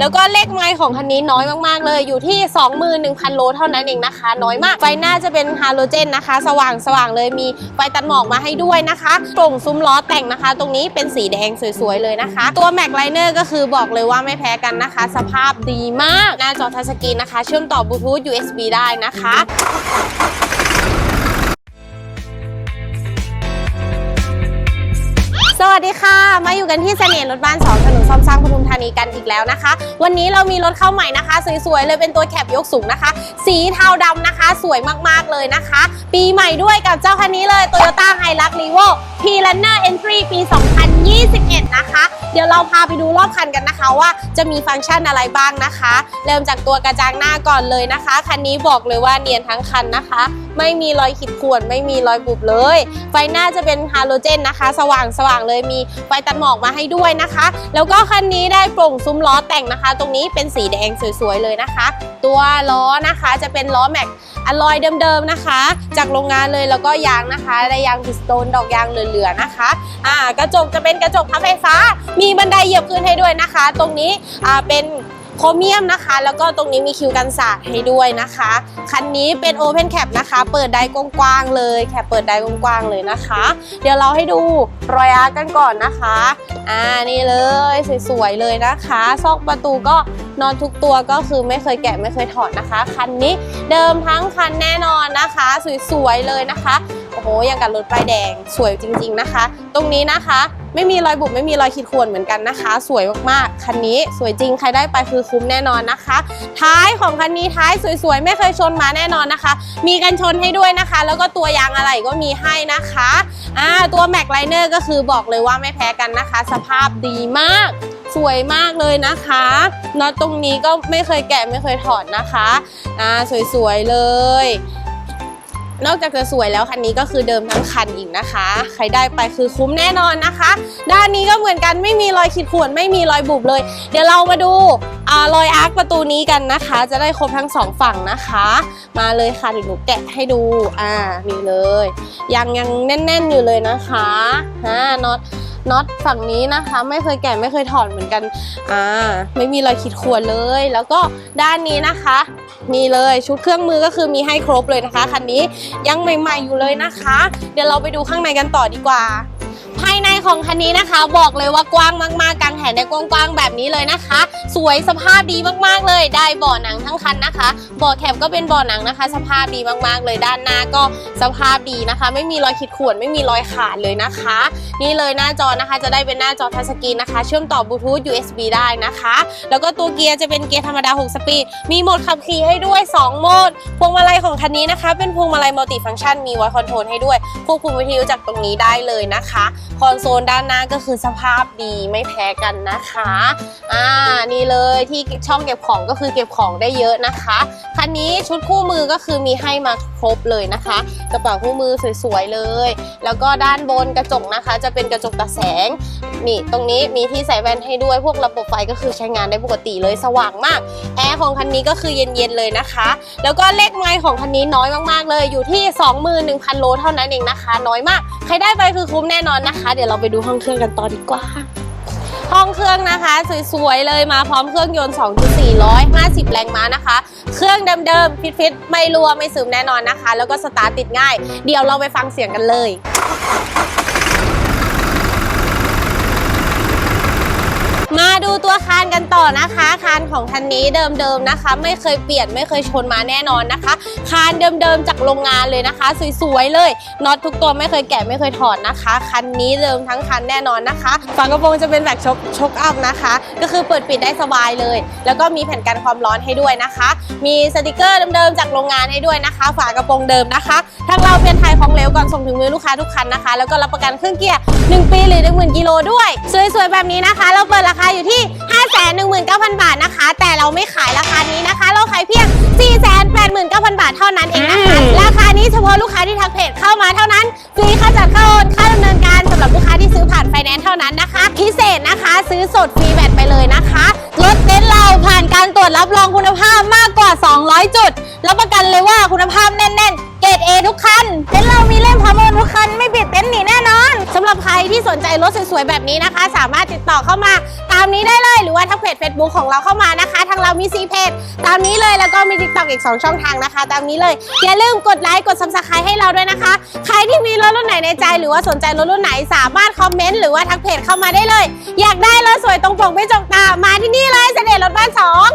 แล้วก็เลขไมล์ของคันนี้น้อยมากๆ เลยอยู่ที่ 21,000 โลเท่านั้นเองนะคะ น้อยมาก ไฟหน้าจะเป็นฮาโลเจนนะคะ สว่างสว่างเลยมีไฟตัดหมอกมาให้ด้วยนะคะกล่งซุ้มล้อแต่งนะคะ ตรงนี้เป็นสีแดงสวยๆเลยนะคะ ตัวแม็กไลเนอร์ก็คือบอกเลยว่าไม่แพ้กันนะคะ สภาพดีมาก หน้าจอทัชสกรีนนะคะ เชื่อมต่อบลูทูธ USB ได้นะคะ วัสดีค่ะ มาอยู่กันที่เสน่ห์รถบ้านสองถนนซ่อมสร้างปทุมธานีกันอีกแล้วนะคะ วันนี้เรามีรถเข้าใหม่นะคะ สวยๆเลยเป็นตัวแคปยกสูงนะคะ สีเทาดำนะคะ สวยมากๆเลยนะคะ ปีใหม่ด้วยกับเจ้าคันนี้เลย Toyota h i l u x r e v o p Runner Entry ปี 2021 นะคะ เดี๋ยวเราพาไปดูรอบคันกันนะคะว่าจะมีฟังก์ชันอะไรบ้างนะคะ เริ่มจากตัวกระจังหน้าก่อนเลยนะคะ คันนี้บอกเลยว่าเนียนทั้งคันนะคะ ไม่มีรอยขีดข่วนไม่มีรอยบุบเลย ไฟหน้าจะเป็นฮาโลเจนนะคะ สว่างสว่างเลยมีไฟตัดหมอกมาให้ด้วยนะคะ แล้วก็คันนี้ได้โปร่งซุ้มล้อแต่งนะคะ ตรงนี้เป็นสีแดงสวยๆเลยนะคะ ตัวล้อนะคะจะเป็นล้อแม็กอลลอยเดิมๆนะคะ จากโรงงานเลยแล้วก็ยางนะคะได้ยางพิสโตนดอกยางเหลือนะคะอ่ากระจกจะเป็นกระจกพับไฟฟ้า มีบันไดเหยียบขึ้นให้ด้วยนะคะ ตรงนี้อ่าเป็นโครเมียมนะคะ แล้วก็ตรงนี้มีคิวกันสาดให้ด้วยนะคะ คันนี้เป็น Open Cap นะคะ เปิดได้กว้างๆเลย แคปเปิดได้กว้างๆเลยนะคะ เดี๋ยวเราให้ดูรอยอาร์กันก่อนนะคะ อ่านี่เลยสวยๆเลยนะคะ ซอกประตูก็นอนทุกตัวก็คือไม่เคยแกะไม่เคยถอดนะคะ คันนี้เดิมทั้งคันแน่นอนนะคะ สวยๆเลยนะคะโอ้โหอย่างกับรถป้ายแดง สวยจริง ๆนะคะ ตรงนี้นะคะ ไม่มีรอยบุบไม่มีรอยขีดข่วนเหมือนกันนะคะ สวยมากๆคันนี้สวยจริงใครได้ไปคือคุ้มแน่นอนนะคะ ท้ายของคันนี้ท้ายสวยๆ ไม่เคยชนมาแน่นอนนะคะ มีกันชนให้ด้วยนะคะ แล้วก็ตัวยางอะไรก็มีให้นะคะอ่าตัวแม็กไลเนอร์ก็คือบอกเลยว่าไม่แพ้กันนะคะ สภาพดีมากสวยมากเลยนะคะน็อตตรงนี้ก็ไม่เคยแกะไม่เคยถอดนะคะอ่าสวยๆเลย นอกจากจะสวยแล้วคันนี้ก็คือเดิมทั้งคันอีกนะคะ ใครได้ไปคือคุ้มแน่นอนนะคะ ด้านนี้ก็เหมือนกันไม่มีรอยขีดข่วนไม่มีรอยบุบเลย เดี๋ยวเรามาดูอรอยอาร์คประตูนี้กันนะคะ จะได้ครบทั้งสองฝั่งนะคะ มาเลยค่ะเดี๋ยวหนูแกะให้ดูอ่ามีเลย ยังยังแน่น ๆ อยู่เลยนะคะอ่าน็อต น็อตฝั่งนี้นะคะ ไม่เคยแกะไม่เคยถอดเหมือนกันอ่าไม่มีรอยขีดข่วนเลย แล้วก็ด้านนี้นะคะนี่เลยชุดเครื่องมือก็คือมีให้ครบเลยนะคะคันนี้ยังใหม่ๆอยู่เลยนะคะ เดี๋ยวเราไปดูข้างในกันต่อดีกว่า ภายใน ของคันนี้นะคะ บอกเลยว่ากว้างมากๆกางแขนได้กว้างๆแบบนี้เลยนะคะ สวยสภาพดีมากๆเลย ได้เบาะหนังทั้งคันนะคะเบาะแคปก็เป็นเบาะหนังนะคะ สภาพดีมากๆเลยด้านหน้าก็สภาพดีนะคะ ไม่มีรอยขีดข่วนไม่มีรอยขาดเลยนะคะ นี่เลยหน้าจอนะคะ จะได้เป็นหน้าจอทัชสกรีนนะคะ เชื่อมต่อบลูทูธ USB ได้นะคะ แล้วก็ตัวเกียร์จะเป็นเกียร์ธรรมดา 6 สปีดมีโหมดขับขี่ให้ด้วย 2 โหมด พวงมาลัยของคันนี้นะคะ เป็นพวงมาลัยมัลติฟังก์ชันมีไวคอนโทรลให้ด้วยควบคุมวิทยุจากตรงนี้ได้เลยนะคะคอนโซลด้านหน้าก็คือสภาพดีไม่แพ้กันนะคะ อ่า นี่เลยที่ช่องเก็บของก็คือเก็บของได้เยอะนะคะ คันนี้ชุดคู่มือก็คือมีให้มาครบเลยนะคะ กระเป๋าคู่มือสวยๆเลย แล้วก็ด้านบนกระจกนะคะ จะเป็นกระจกตัดแสง นี่ตรงนี้มีที่ใส่แว่นให้ด้วย พวกระบบไฟก็คือใช้งานได้ปกติเลยสว่างมาก แอร์ของคันนี้ก็คือเย็นๆเลยนะคะ แล้วก็เลขไมล์ของคันนี้น้อยมากๆเลย อยู่ที่ 21,000 โลเท่านั้นเองนะคะ น้อยมาก ใครได้ไปคือคุ้มแน่นอนนะคะ เดี๋ยวเราไปดูห้องเครื่องกันต่อดีกว่า ห้องเครื่องนะคะ สวยๆเลยมาพร้อมเครื่องยนต์ 2.4 150 แรงม้านะคะ เครื่องเดิมๆฟิตๆไม่รั่วไม่ซึมแน่นอนนะคะ แล้วก็สตาร์ทติดง่าย เดี๋ยวเราไปฟังเสียงกันเลย มาดูตัวคานกันต่อนะคะ คานของคันนี้เดิมๆนะคะ ไม่เคยเปลี่ยนไม่เคยชนมาแน่นอนนะคะ คานเดิมๆจากโรงงานเลยนะคะ สวยๆเลยน็อตทุกตัวไม่เคยแกะไม่เคยถอดนะคะ คันนี้เดิมทั้งคันแน่นอนนะคะฝากระโปรงจะเป็นแบบชกชกอัพนะคะ ก็คือเปิดปิดได้สบายเลย แล้วก็มีแผ่นกันความร้อนให้ด้วยนะคะ มีสติกเกอร์เดิมๆจากโรงงานให้ด้วยนะคะ ฝากระโปรงเดิมนะคะทางเราเพียนไทยของเหลวก่อนส่งถึงมือลูกค้าทุกคันนะคะ แล้วก็รับประกันเครื่องเกียร์ 1 ปีหรือ 10,000กิโลด้วย สวยๆ แบบนี้นะคะ เราเปิดราคาอยู่ที่ 519,000 บาทนะคะ แต่เราไม่ขายราคานี้นะคะ เราขายเพียง 489,000 บาทเท่านั้นเองนะคะ ราคานี้เฉพาะลูกค้าที่ทักเพจเข้ามาเท่านั้น ฟรีค่าจัดค่าโอนค่าดำเนินการสำหรับลูกค้าที่ซื้อผ่านไฟแนนซ์เท่านั้นนะคะ พิเศษนะคะ ซื้อสดฟรีแบตไปเลยนะคะรถเต็นท์เราผ่านการตรวจรับรองคุณภาพมากกว่าว่า200 จุด รับประกันเลยว่าคุณภาพแน่นๆ ที่สนใจรถสวยๆแบบนี้นะคะ สามารถติดต่อเข้ามาตามนี้ได้เลย หรือว่าทักเพจ Facebook ของเราเข้ามานะคะ ทางเรามีซีเพจตามนี้เลยแล้วก็มี t ิ k t o k อีก 2 ช่องทางนะคะ ตามนี้เลย อย่าลืมกดไลค์กดซับสไครต์ให้เราด้วยนะคะ ใครที่มีรถรุ่นไหนในใจ หรือว่าสนใจรถรุ่นไหนสามารถคอมเมนต์หรือว่าทักเพจเข้ามาได้เลย อยากได้รถสวยตรงปกไม่จงตามาที่นี่เลยเสด็จรถบ้านสอง